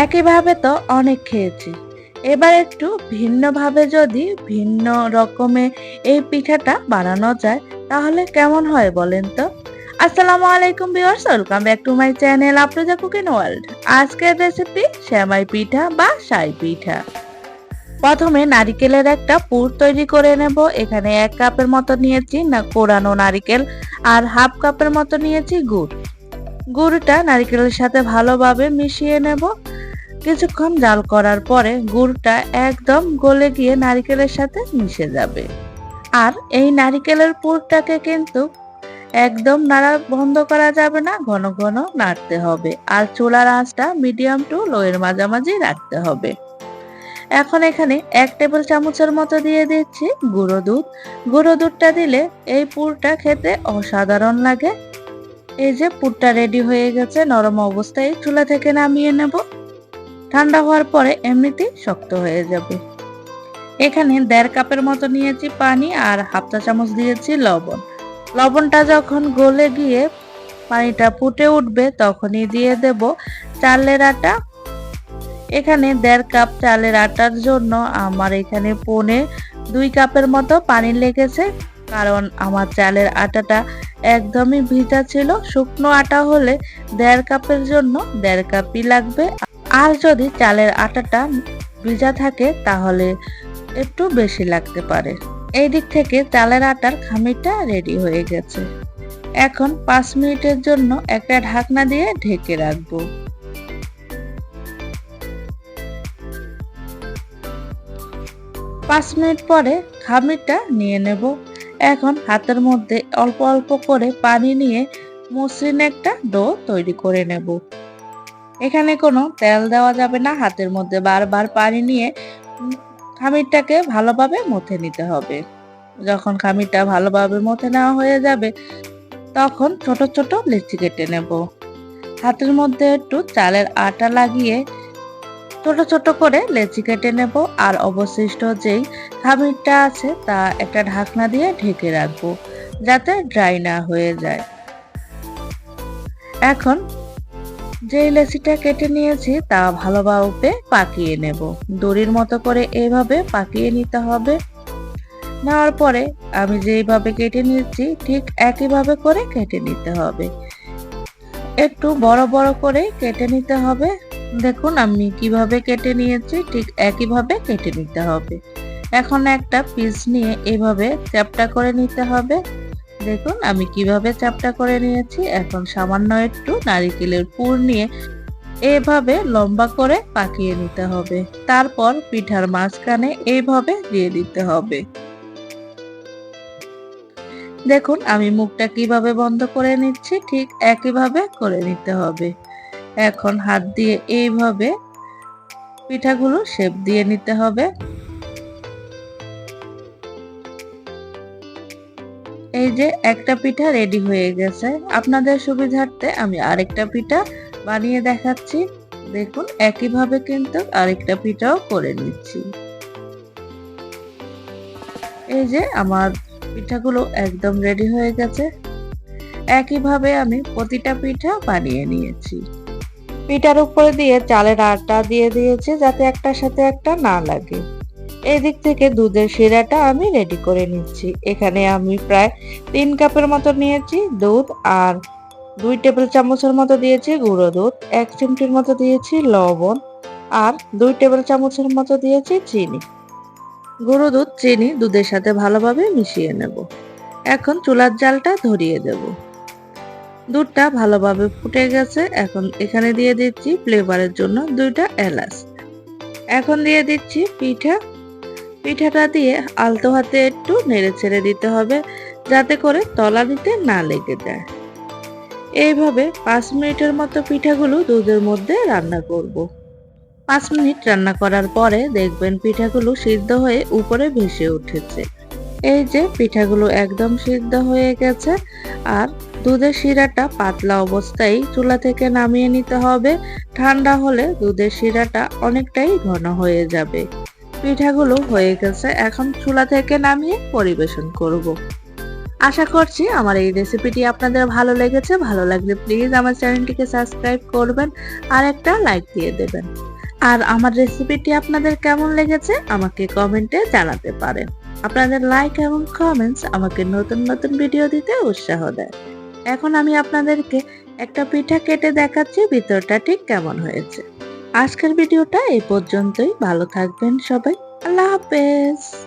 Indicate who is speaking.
Speaker 1: একইভাবে তো অনেক খেয়েছি। এবার একটু ভিন্নভাবে যদি ভিন্ন রকমে এই পিঠাটা বানানো যায়, তাহলে কেমন হয় বলেন তো? আসসালামু আলাইকুম viewers, welcome back to my channel Afroza cooking world. আজকের রেসিপি শ্যামাই পিঠা বা সাই পিঠা। প্রথমে নারিকেলের একটা পুর তৈরি করে নেব। এখানে এক কাপের মতো নিয়েছি না কোরানো নারিকেল, আর হাফ কাপের মতো নিয়েছি গুড়। গুড়টা নারিকেলের সাথে ভালোভাবে মিশিয়ে নেব। কিছুক্ষণ জাল করার পরে গুড়টা একদম গলে গিয়ে নারিকেলের সাথে মিশে যাবে। আর এই নারিকেলের পুরটাকে কিন্তু একদম নাড়া বন্ধ করা যাবে না, ঘন ঘন নাড়তে হবে। আর চুলার আঁচটা মিডিয়াম টু লোয়ের মাঝামাঝি রাখতে হবে। এখন এখানে এক টেবিল চামচের মতো দিয়ে দিচ্ছি গুঁড়ো দুধ। গুঁড়ো দুধটা দিলে এই পুরটা খেতে অসাধারণ লাগে। এই যে পুরটা রেডি হয়ে গেছে, নরম অবস্থায় চুলা থেকে নামিয়ে নেব। ঠান্ডা হওয়ার পরে এমনিতেই শক্ত হয়ে যাবে। এখানে দেড় কাপের মতো নিয়েছি পানি আর হাফ চা চামচ দিয়েছি লবণ। লবণটা যখন গলে গিয়ে পানিটা ফুটে উঠবে, তখনই দিয়ে দেব চালের আটা। এখানে দেড় কাপ চালের আটার জন্য আমার এখানে পনে দুই কাপের মতো পানি লেগেছে, কারণ আমার চালের আটাটা একদমই ভিজা ছিল। শুকনো আটা হলে দেড় কাপের জন্য দেড় কাপই লাগবে। আর যদি চালের আটাটা ভিজা থাকে, তাহলে একটু বেশি লাগতে পারে। এই দিক থেকে চালের আটার খামিরটা রেডি হয়ে গেছে। এখন পাঁচ মিনিটের জন্য একটা ঢাকনা দিয়ে ঢেকে রাখব। পাঁচ মিনিট পরে খামিরটা নিয়ে নেব। এখন হাতের মধ্যে অল্প অল্প করে পানি নিয়ে মসৃণ একটা ডো তৈরি করে নেব। এখানে কোনো তেল দেওয়া যাবে না, হাতের মধ্যে বারবার পানি নিয়ে খামিরটাকে ভালোভাবে মথে নিতে হবে। যখন খামিরটা ভালোভাবে মথে নেওয়া হয়ে যাবে, তখন ছোট ছোট লিচি কেটে নেব। হাতের মধ্যে একটু চালের আটা লাগিয়ে ছোট ছোট করে লেচি কেটে নেব আর অবশিষ্ট যেই খামিরটা আছে তা একটা ঢাকনা দিয়ে ঢেকে রাখব, যাতে ড্রাই না হয়ে যায়। এখন যেই লেচিটা কেটে নিয়েছি তা ভালোভাবে পাকিয়ে নেব। দড়ির মতো করে এইভাবে পাকিয়ে নিতে হবে। নেওয়ার পরে আমি যেইভাবে কেটে নিয়েছি, ঠিক একইভাবে করে কেটে নিতে হবে। একটু বড় বড় করে কেটে নিতে হবে। দেখুন, আমি কীভাবে কেটে নিয়েছি, ঠিক একইভাবে কেটে নিতে হবে। এখন একটা পিস নিয়ে এভাবে চ্যাপটা করে নিতে হবে। দেখুন, আমি কীভাবে চ্যাপটা করে নিয়েছি। এখন সামান্য একটু নারিকেলের পুর নিয়ে এভাবে লম্বা করে পাকিয়ে নিতে হবে। তারপর পিঠার মাঝখানে এইভাবে দিয়ে দিতে হবে। দেখুন, আমি মুখটা কীভাবে বন্ধ করে নিচ্ছি, ঠিক একইভাবে করে নিতে হবে। এখন হাত দিয়ে এইভাবে পিঠাগুলো শেপ দিয়ে নিতে হবে। এই যে একটা পিঠা রেডি হয়ে গেছে। আপনাদের সুবিধার্থে আমি আরেকটা পিঠা বানিয়ে দেখাচ্ছি। দেখুন, একইভাবে কিন্তু আরেকটা পিঠাও করে নিচ্ছি। এই যে আমার পিঠাগুলো একদম রেডি হয়ে গেছে। একইভাবে আমি প্রতিটা পিঠা বানিয়ে নিয়েছি। পিঠার উপরে দিয়ে চালের আটা দিয়ে দিয়েছি যাতে একটার সাথে একটা না লাগে। এই দিক থেকে দুধের শিরাটা আমি রেডি করে নিচ্ছি। এখানে আমি প্রায় তিন কাপের মতো নিয়েছি দুধ আর দুই টেবিল চামচের মতো দিয়েছি গুঁড়ো দুধ, এক চিমটির মতো দিয়েছি লবণ আর দুই টেবিল চামচের মতো দিয়েছি চিনি। গুঁড়ো দুধ, চিনি দুধের সাথে ভালোভাবে মিশিয়ে নেব। এখন চুলার জালটা ধরিয়ে দেবো। দুধটা ভালোভাবে ফুটে গেছে। এখন এখানে দিয়ে দিচ্ছি ফ্লেভারের জন্য দুইটা এলাচ। এখন দিয়ে দিচ্ছি পিঠা পিঠাটা দিয়ে আলতো হাতে একটু নেড়ে ছেড়ে দিতে হবে, যাতে করে তলা দিতে না লেগে যায়। এইভাবে পাঁচ মিনিটের মতো পিঠাগুলো দুধের মধ্যে রান্না করব। পাঁচ মিনিট রান্না করার পরে দেখবেন পিঠাগুলো সিদ্ধ হয়ে উপরে ভেসে উঠেছে। এই যে পিঠাগুলো একদম সিদ্ধ হয়ে গেছে, আর দুধের শিরাটা পাতলা অবস্থায় চুলা থেকে নামিয়ে নিতে হবে। ঠান্ডা হলে দুধের শিরাটা অনেকটাই ঘন হয়ে যাবে। পিঠাগুলো হয়ে গেছে, এখন চুলা থেকে নামিয়ে পরিবেশন করব। আশা করছি আমার এই রেসিপিটি আপনাদের ভালো লেগেছে। ভালো লাগলে প্লিজ আমার চ্যানেলটিকে সাবস্ক্রাইব করবেন আর একটা লাইক দিয়ে দেবেন। আর আমার রেসিপিটি আপনাদের কেমন লেগেছে আমাকে কমেন্টে জানাতে পারেন। আপনাদের লাইক এবং কমেন্টস আমাকে নতুন নতুন ভিডিও দিতে উৎসাহ দেয়। এখন আমি আপনাদেরকে একটা পিঠা কেটে দেখাচ্ছি, ভিতরটা ঠিক কেমন হয়েছে। আজকের ভিডিওটা এ পর্যন্তই। ভালো থাকবেন সবাই। আল্লাহ হাফেজ।